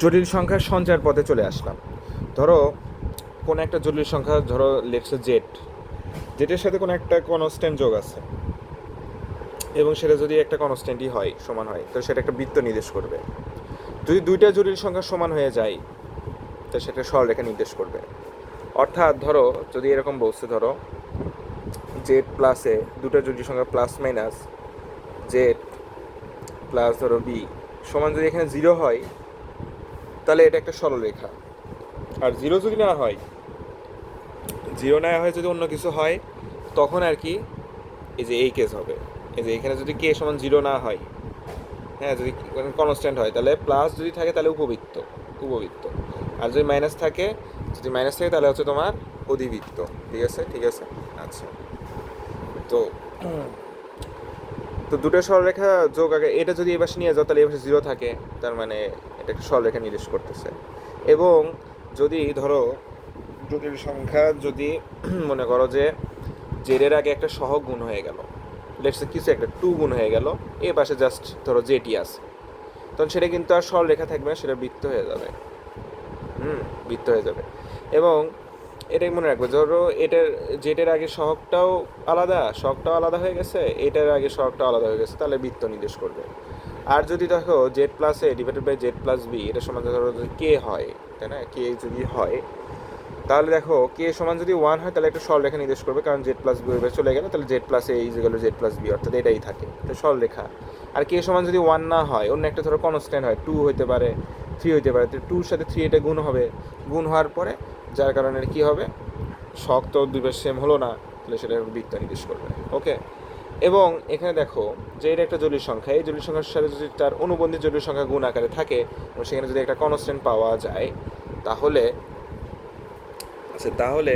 জটিল সংখ্যার সঞ্চার পথে চলে আসলাম। ধরো, কোনো একটা জটিল সংখ্যা, ধরো লেটসে জেড জেটের সাথে কোনো একটা কনস্ট্যান্ট যোগ আছে। এবং সেটা যদি একটা কনস্ট্যান্টই হয়, সমান হয়, তো সেটা একটা বৃত্ত নির্দেশ করবে। যদি দুইটা জটিল সংখ্যা সমান হয়ে যায়, তো সেটা সরলরেখা নির্দেশ করবে। অর্থাৎ, ধরো, যদি এরকম বলছে, ধরো জেড প্লাসে দুটো জটিল সংখ্যা প্লাস মাইনাস জেড প্লাস ধরো বি সমান যদি এখানে জিরো হয় তাহলে এটা একটা সরলরেখা। আর জিরো যদি না হয়, জিরো না হয় যদি অন্য কিছু হয়, তখন আর কি এই যে এই কেস হবে। এই যে এখানে যদি কে সমান জিরো না হয় হ্যাঁ যদি কনস্ট্যান্ট হয়, তাহলে প্লাস যদি থাকে, তাহলে উপবৃত্ত উপবৃত্ত। আর যদি মাইনাস থাকে, যদি মাইনাস থাকে, তাহলে হচ্ছে তোমার অধিবৃত্ত। ঠিক আছে? ঠিক আছে? আচ্ছা। তো তো দুটো সরলরেখা যোগ আগে, এটা যদি এবার নিয়ে যাও, তাহলে এবার জিরো থাকে, তার মানে একটা সরলরেখা নির্দেশ করতেছে। এবং যদি ধরো জটিল সংখ্যা যদি মনে করো যে জেডের আগে একটা সহ গুণ হয়ে গেল লেটসে কিছু একটা টু গুণ হয়ে গেল, এ পাশে জাস্ট ধরো জেটি আছে, তখন সেটা কিন্তু আর সরলরেখা থাকবে না, সেটা বৃত্ত হয়ে যাবে। হুম, বৃত্ত হয়ে যাবে। এবং এটাই মনে রাখবে, ধরো এটার জেটের আগে সহগটাও আলাদা সহগটাও আলাদা হয়ে গেছে, এটার আগে সহগটাও আলাদা হয়ে গেছে, তাহলে বৃত্ত নির্দেশ করবে। আর যদি দেখো Z plus A divided by Z plus B এটা সমান ধরো কে হয়, তাই না? কে যদি হয়, তাহলে দেখো কে সমান যদি ওয়ান হয়, তাহলে একটা সরলরেখা নির্দেশ করবে, কারণ জেড প্লাস বি চলে গেলে, তাহলে জেড প্লাস এ ইজ গেল জেড প্লাস বি অর্থাৎ এটাই থাকে তো সরলরেখা। আর কে সমান যদি ওয়ান না হয়, অন্য একটা ধরো কনস্ট্যান্ট হয় টু হতে পারে থ্রি হইতে পারে তো টুর সাথে থ্রি এটা গুণ হবে। গুণ হওয়ার পরে যার কারণে কি হবে? শখ তো দুই সেম হলো না, তাহলে সেটা বৃত্ত নির্দেশ করবে। ওকে এবং এখানে দেখো যে এটা একটা জটিল সংখ্যা, এই জটিল সংখ্যার সাথে যদি তার অনুবন্ধী জটিল সংখ্যা গুণ আকারে থাকে, এবং সেখানে যদি একটা কনস্ট্যান্ট পাওয়া যায়, তাহলে আচ্ছা তাহলে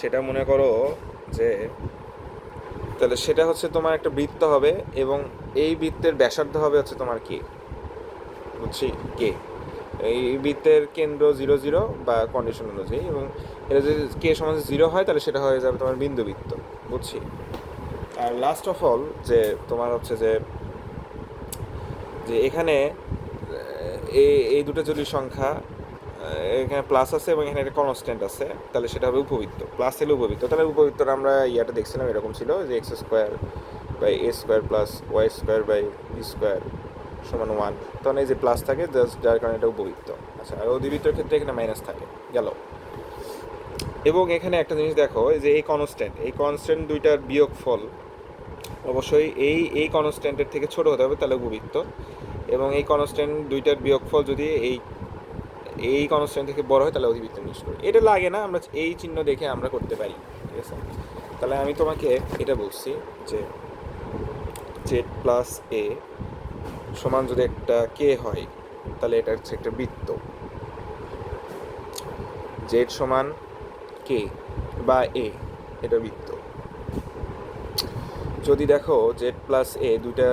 সেটা মনে করো যে, তাহলে সেটা হচ্ছে তোমার একটা বৃত্ত হবে, এবং এই বৃত্তের ব্যাসার্ধ হবে হচ্ছে তোমার কি? বুঝছি? কে? এই বৃত্তের কেন্দ্র জিরো জিরো বা কন্ডিশন অনুযায়ী, এবং এটা যদি কে সমান জিরো হয়, তাহলে সেটা হয়ে যাবে তোমার বিন্দু বৃত্ত, বুঝছি? আর লাস্ট অফ অল যে তোমার হচ্ছে যে যে এখানে এই এই দুটো জটিল সংখ্যা এখানে প্লাস আছে এবং এখানে একটা কনস্ট্যান্ট আছে, তাহলে সেটা হবে উপবৃত্ত। প্লাস হলে উপবৃত্ত। তাহলে উপবৃত্তটা আমরা ইয়াটা দেখছিলাম, এরকম ছিল যে X square by A square plus Y square by B square সমান ওয়ান তখন এই যে প্লাস থাকে জাস্ট যার কারণে এটা উপবৃত্ত। আচ্ছা আর অধিবৃত্তর ক্ষেত্রে এখানে মাইনাস থাকে, গেল। এবং এখানে একটা জিনিস দেখো যে এই কনস্ট্যান্ট এই কনস্ট্যান্ট দুইটার বিয়োগ ফল অবশ্যই এই এই কনস্ট্যান্টের থেকে ছোট হতে হবে, তাহলে উপবৃত্ত এবং এই কনস্ট্যান্ট দুইটার বিয়োগফল যদি এই এই কনস্ট্যান্ট থেকে বড় হয়, তাহলে অধিবৃত্ত নির্দেশ করি। এটা লাগে না, আমরা এই চিহ্ন দেখে আমরা করতে পারি, ঠিক আছে? তাহলে আমি তোমাকে এটা বলছি যে জেড প্লাস এ সমান যদি একটা কে হয়, তাহলে এটা হচ্ছে একটা বৃত্ত। জেড সমান কে বা এ এটা বৃত্ত। যদি দেখো জেড প্লাস এ দুইটা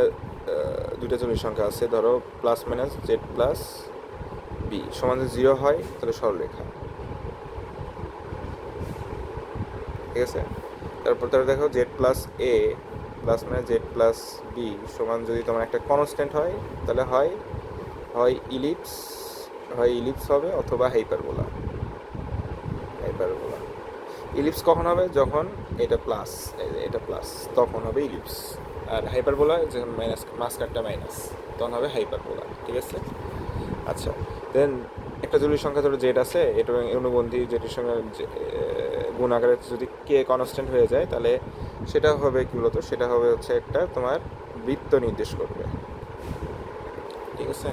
দুইটা জটিল সংখ্যা আছে, ধরো plus minus Z plus B সমান যদি জিরো হয়, তাহলে সরলরেখা। ঠিক আছে? তারপর তাহলে দেখো Z plus A plus minus Z plus B সমান যদি তোমার একটা কনস্ট্যান্ট হয়, তাহলে হয় হয় ইলিপস হয় ইলিপস হবে অথবা হাইপারবোলা হাইপারবোলা ইলিপস কখন হবে? যখন এটা প্লাস এটা প্লাস তখন হবে ইলিপস আর হাইপারবোলা যখন মাইনাস মাস্কারটা মাইনাস তখন হবে হাইপারবোলা ঠিক আছে? আচ্ছা দেন একটা জরুরি সংখ্যা ধরো জেড আছে এটা অনুবন্ধী যেটির সঙ্গে গুণ আকারে যদি কে কনস্ট্যান্ট হয়ে যায়, তাহলে সেটা হবে কি বলতো? সেটা হবে হচ্ছে একটা তোমার বৃত্ত নির্দেশ করবে। ঠিক আছে?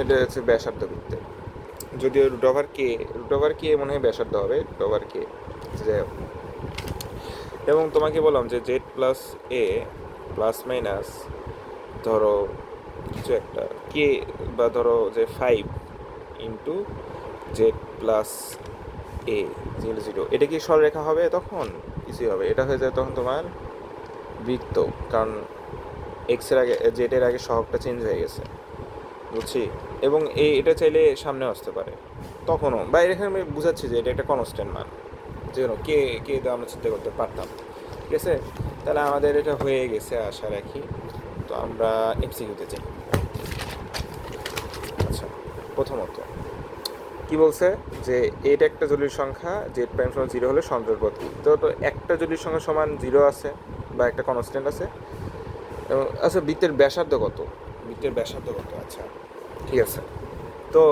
এটা হচ্ছে ব্যাসার্ধ বৃত্তের। যদিও root over K root over K মনে হয় ব্যাসার্ধ হবে রুট ওভার কে হোক। এবং তোমাকে বললাম যে Z plus A plus minus ধরো কিছু একটা কে বা ধরো যে five into Z plus A zero zero এটা কি সরলরেখা হবে তখন? কিছুই হবে। এটা হয়ে যায় তখন তোমার বৃত্ত, কারণ এক্সের আগে জেডের আগে সহগটা চেঞ্জ হয়ে গেছে। বুঝছি? এবং এই এটা চাইলে সামনে আসতে পারে। তখনও। বা এখানে আমি বুঝাচ্ছি যে এটা একটা কনস্ট্যান্ট মান। যে কোনো কে কে তো আমরা চিন্তা করতে পারতাম ঠিক আছে? তাহলে আমাদের এটা হয়ে গেছে আশা রাখি। তো আমরা এমসিকিউতে চাই আচ্ছা প্রথমত, কি বলছে? যে এটা একটা জটিল সংখ্যা জেড প্রাইম সমান জিরো হলে সঞ্চয় পথ কি? তো তো একটা জটিল সংখ্যা সমান জিরো আছে বা একটা কনস্ট্যান্ট আছে। এবং আচ্ছা বৃত্তের ব্যাসার্ধ কত? বৃত্তের ব্যাসার্ধ কত? আচ্ছা ঠিক আছে। তো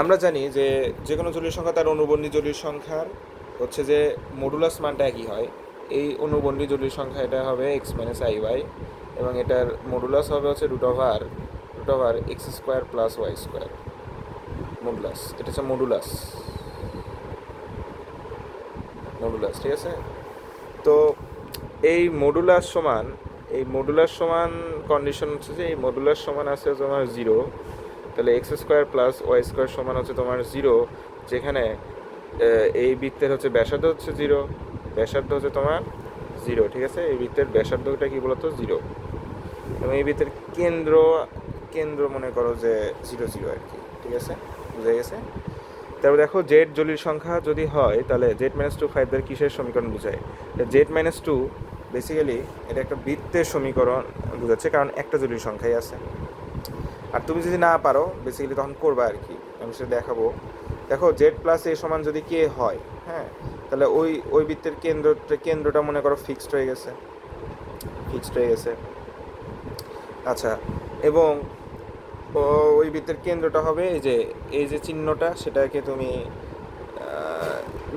আমরা জানি যে যে কোনো জটিল সংখ্যা তার অনুবন্ধী জটিল সংখ্যার হচ্ছে যে মডুলাস মানটা একই হয়। এই অনুবন্ধী জটিল সংখ্যা এটা হবে এক্স মাইনাস আই ওয়াই এবং এটার মডুলাস হবে হচ্ছে root over root over X square plus Y square modulus এটা হচ্ছে মডুলাস মডুলাস ঠিক আছে? তো এই মডুলাস সমান, এই মডুলার সমান কন্ডিশন হচ্ছে যে এই মডুলার সমান আছে তোমার জিরো তাহলে X square plus Y square সমান হচ্ছে তোমার জিরো যেখানে এই বৃত্তের হচ্ছে ব্যাসার্ধ হচ্ছে জিরো ব্যাসার্ধ হচ্ছে তোমার জিরো ঠিক আছে? এই বৃত্তের ব্যাসার্ধটা কি বলতো? জিরো এবং এই বৃত্তের কেন্দ্র কেন্দ্র মনে করো যে জিরো জিরো আর কি, ঠিক আছে? বুঝে গেছে? তারপর দেখো জেড জলির সংখ্যা যদি হয়, তাহলে জেড মাইনাস টু ফাইভ দ্বারা কিসের সমীকরণ বোঝায়? জেড মাইনাস টু বেসিক্যালি এটা একটা বৃত্তের সমীকরণ বোঝাচ্ছে, কারণ একটা জলির সংখ্যাই আছে। আর তুমি যদি না পারো বেসিক্যালি তখন করবা আর কি। আমি সেটা দেখাবো। দেখো জেড প্লাস এ সমান যদি কে হয় হ্যাঁ তাহলে ওই ওই বৃত্তের কেন্দ্র, কেন্দ্রটা মনে করো ফিক্সড হয়ে গেছে। ফিক্সড হয়ে গেছে। আচ্ছা এবং ওই বৃত্তের কেন্দ্রটা হবে এই যে এই যে চিহ্নটা, সেটাকে তুমি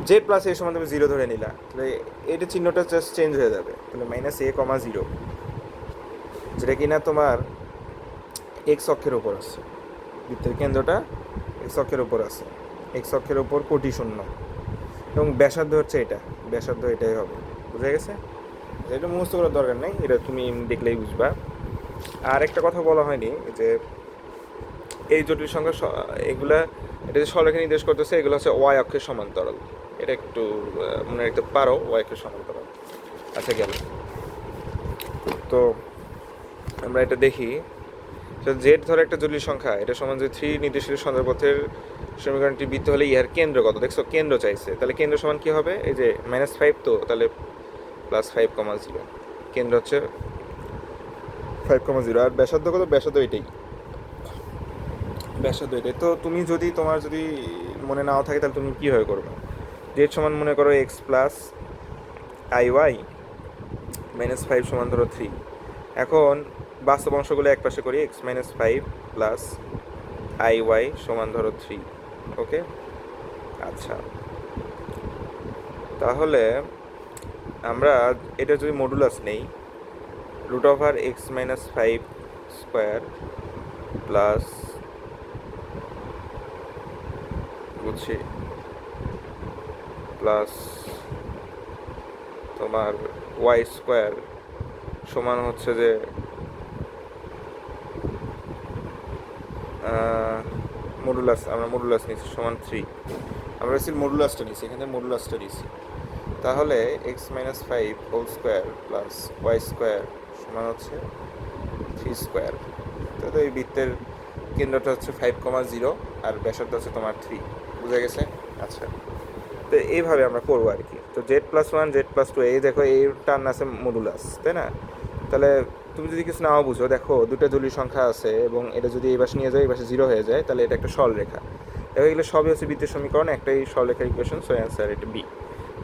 জেড প্লাস এ সমান তুমি জিরো ধরে নিলা। তাহলে এইটা চিহ্নটা জাস্ট চেঞ্জ হয়ে যাবে। তাহলে মাইনাস এ কমা জিরো যেটা কিনা তোমার এক্স অক্ষের উপর আছে। বৃত্তের কেন্দ্রটা এক্স অক্ষের উপর আছে। এক্স অক্ষের উপর কোটি শূন্য। এবং ব্যাসার্ধ হচ্ছে এটা। ব্যাসার্ধ এটাই হবে। বুঝা গেছে? এটা মুখস্থ করার দরকার নেই। এটা তুমি দেখলেই বুঝবা। আর একটা কথা বলা হয়নি, যে এই জটিল সংখ্যা এগুলা এটা যে সরলরেখা নির্দেশ করতেছে, এগুলো হচ্ছে ওয়াই অক্ষের সমান্তরাল। এটা একটু মনে রাখতে পারো ওয়াই অক্ষের সমান্তরাল। আচ্ছা গেল। তো আমরা এটা দেখি। জেড ধরো একটা জটিল সংখ্যা, এটা সমান যে থ্রি নির্দেশিত সন্দ্রপথের সমীকরণটি বৃত্ত হলে ইহার কেন্দ্র কত? দেখছ, কেন্দ্র চাইছে। তাহলে কেন্দ্র সমান কি হবে? এই যে মাইনাস ফাইভ তো, তাহলে প্লাস ফাইভ কমা জিরো কেন্দ্র হচ্ছে ফাইভ কমা জিরো আর ব্যাসার্ধ কত? ব্যাসার্ধ এটাই। ব্যাসার্ধ এটাই। তো তুমি যদি তোমার যদি মনে নাও থাকে, তাহলে তুমি কীভাবে করবে? জেড সমান মনে করো X plus I Y minus five সমান ধরো থ্রি এখন বাস্তব অংশগুলো এক পাশে করি X minus five plus I Y সমান ধরো থ্রি ওকে আচ্ছা। তাহলে আমরা, এটা যদি মডুলাস নেই root over X minus five square plus বুঝছি প্লাস তোমার ওয়াই স্কোয়ার সমান হচ্ছে যে মডুলাস আমরা মডুলাস নিচ্ছি সমান থ্রি আমরা হচ্ছে মডুলাসটা নিচ্ছি এখানে মডুলাসটা নিচ্ছি তাহলে X minus five whole square plus Y square সমান হচ্ছে থ্রি স্কোয়ার তো এই বৃত্তের কেন্দ্রটা হচ্ছে ফাইভ কমা জিরো আর ব্যাসার্ধ হচ্ছে তোমার থ্রি বুঝা গেছে? আচ্ছা। তো এইভাবে আমরা করব আর কি। তো Z plus one Z plus two এই দেখো এই টার্ন আছে মডুলাস তাই না? তাহলে তুমি যদি কিছু নাও বুঝো, দেখো দুটো জলির সংখ্যা আছে এবং এটা যদি এই পাশে নিয়ে যায় এই পাশে জিরো হয়ে যায়, তাহলে এটা একটা সরলরেখা দেখো, এগুলো সবই হচ্ছে বৃত্তের সমীকরণ, একটাই সরলরেখার ইকুয়েশন সো অ্যান্সার এটা বি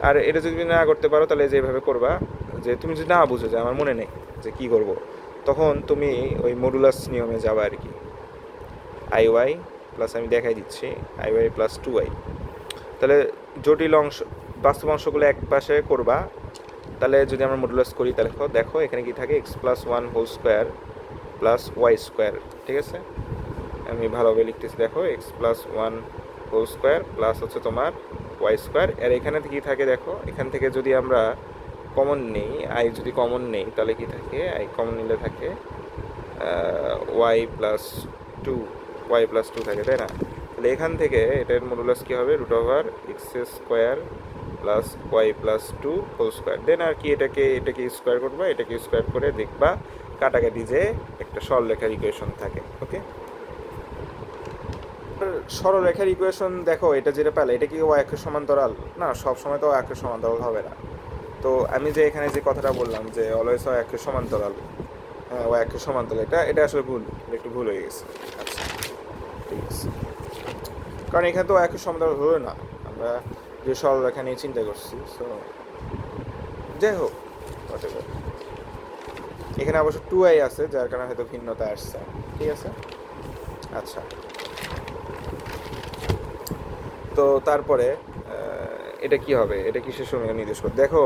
আর এটা যদি না করতে পারো, তাহলে যেভাবে করবা, যে তুমি যদি না বুঝো, যে আমার মনে নেই যে কি করব, তখন তুমি ওই মডুলাস নিয়মে যাবা আর কি। আই ওয়াই প্লাস আমি দেখাই দিচ্ছি I Y plus two Y তাহলে জটিল অংশ, বাস্তব অংশগুলো এক পাশে করবা তাহলে যদি আমরা মডুলাস করি, তাহলে দেখো এখানে কি থাকে? X plus one whole square plus Y square ঠিক আছে? আমি ভালোভাবে লিখতেছি, দেখো X plus one whole square plus হচ্ছে তোমার ওয়াই স্কোয়ার আর এখানে কি থাকে দেখো? এখান থেকে যদি আমরা কমন নেই আই যদি কমন নেই, তাহলে কি থাকে? আই কমন নিলে থাকে Y plus two Y plus two থাকে, তাই না? তাহলে এখান থেকে এটার মডুলাস কী হবে? Root over X square plus Y plus two whole square then আর কি এটাকে এটাকে স্কোয়ার করবা, এটাকে স্কোয়ার করে দেখবা কাটাকাটি যে একটা সরলরেখার ইকুয়েশন থাকে ওকে সরলরেখার ইকুয়েশন দেখো, এটা যেটা পেলে এটা কি ওয়াই অক্ষের সমান্তরাল? না, সব সময় তো ওয়াই অক্ষের সমান্তরাল হবে না। তো আমি যে এখানে যে কথাটা বললাম যে অলওয়েজ ওয়াই অক্ষের সমান্তরাল হ্যাঁ ওয়াই অক্ষের সমান্তরাল, এটা এটা আসলে ভুল একটু ভুল হয়ে গেছে। আচ্ছা ঠিক আছে। কারণ এখানে তো একই সমাধান হলো না। আমরা যে সরলরেখা নিয়ে চিন্তা করছি সো যাই হোক। এখানে অবশ্য টু আই আছে, যার কারণে হয়তো ভিন্নতা আসছে। ঠিক আছে? আচ্ছা। তো তারপরে এটা কি হবে? এটা কিসের সমীকরণ নির্দেশ করে দেখো,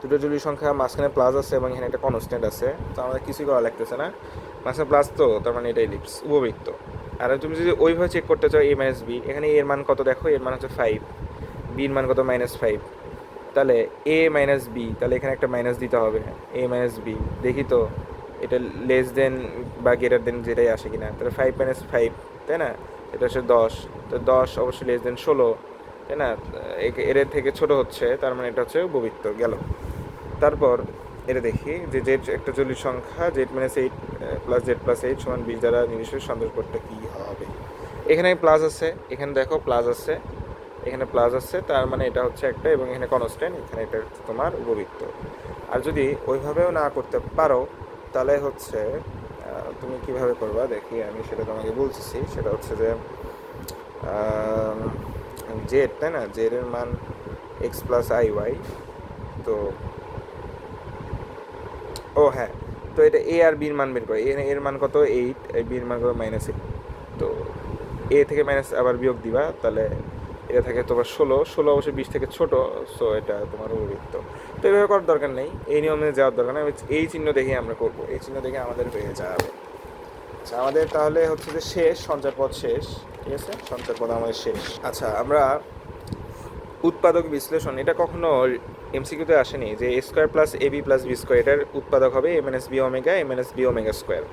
দুটো জরুরি সংখ্যা, মাঝখানে প্লাস আছে এবং এখানে একটা কনস্ট্যান্ট আছে। তো আমাদের কিছুই করা লাগতেছে না। মাঝখানে প্লাস তো, তার মানে এটাই লিপস উপবৃত্ত। আর তুমি যদি ওইভাবে চেক করতে চাও এ মাইনাস বি এখানে এর মান কত দেখো? এর মান হচ্ছে ফাইভ বির মান কত? মাইনাস ফাইভ তাহলে এ মাইনাস বি তাহলে এখানে একটা মাইনাস দিতে হবে। এ মাইনাস বি দেখি তো, এটা লেস দেন বা গ্রেটার দেন যেটাই আসে কিনা। তাহলে ফাইভ মাইনাস ফাইভ তাই না? এটা হচ্ছে দশ। তো দশ অবশ্যই লেস দেন ষোলো, তাই না? এর থেকে ছোট হচ্ছে, তার মানে এটা হচ্ছে উপবৃত্ত, গেল। তারপর এটা দেখি যে জেড একটা জলির সংখ্যা Z minus eight plus Z plus eight সমান বিশ দ্বারা নির্দিষ্ট সন্তোষ করতে কী হবে? এখানে প্লাস আছে, এখানে দেখো প্লাস আছে। এখানে প্লাস আছে, তার মানে এটা হচ্ছে একটা এবং এখানে কনস্ট্যান্ট এখানে এটা তোমার উপবৃত্ত। আর যদি ওইভাবেও না করতে পারো, তাহলে হচ্ছে তুমি কীভাবে করবা? দেখি, আমি সেটা তোমাকে বলতেছি। সেটা হচ্ছে যে জেড তাই না? জেড এর মান এক্স প্লাস আই ওয়াই তো ও হ্যাঁ তো এটা এ আর বির মান বের করে। এর এর মান কত? এইট বির মান কত? মাইনাস এইট তো এ থেকে মাইনাস আবার বিয়োগ দিবা, তাহলে এটা থাকে তোমার ষোলো ষোলো অবশ্যই বিশ থেকে ছোট সো এটা তোমার উপবৃত্ত তো এভাবে করার দরকার নেই, এই নিয়মে যাওয়ার দরকার নেই। এই চিহ্ন দেখে আমরা করব, এই চিহ্ন দেখে আমাদের হয়ে যাবে। আচ্ছা আমাদের তাহলে হচ্ছে যে শেষ, সঞ্চার পদ শেষ, ঠিক আছে? সঞ্চার পদ আমাদের শেষ। আচ্ছা আমরা উৎপাদক বিশ্লেষণ, এটা কখনো এমসিকিউতে আসেনি যে A square plus A B plus B square এটার উৎপাদক হবে M N S B omega M N S B omega square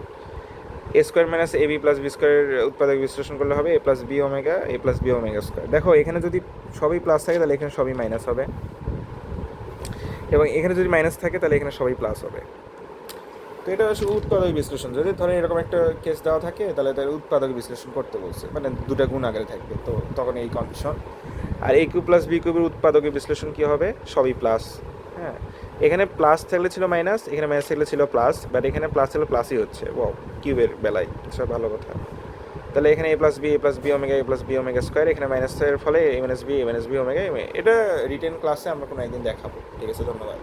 A square minus A B plus B স্কোয়ারের উৎপাদক বিশ্লেষণ করলে হবে A plus B omega A plus B omega square দেখো, এখানে যদি সবই প্লাস থাকে, তাহলে এখানে সবই মাইনাস হবে। এবং এখানে যদি মাইনাস থাকে, তাহলে এখানে সবই প্লাস হবে। তো এটা হচ্ছে উৎপাদক বিশ্লেষণ। যদি ধরেন এরকম একটা কেস দেওয়া থাকে, তাহলে তার উৎপাদক বিশ্লেষণ করতে বলছে। মানে দুটা গুণ আকারে থাকবে, তো তখন এই কন্ডিশন আর এ কিউ প্লাস বি কিউবের উৎপাদকের বিশ্লেষণ কী হবে? সবই প্লাস হ্যাঁ। এখানে প্লাস থাকলে ছিল মাইনাস এখানে মাইনাস থাকলে ছিল প্লাস বাট এখানে প্লাস থাকলে প্লাসই হচ্ছে। ও কিউবের বেলায়। সব ভালো কথা। তাহলে এখানে A plus B A plus B omega A plus B omega square এখানে মাইনাসের ফলে A minus B A minus B omega এটা রিটেন ক্লাসে আমরা কোনো একদিন দেখাবো। ঠিক আছে, ধন্যবাদ।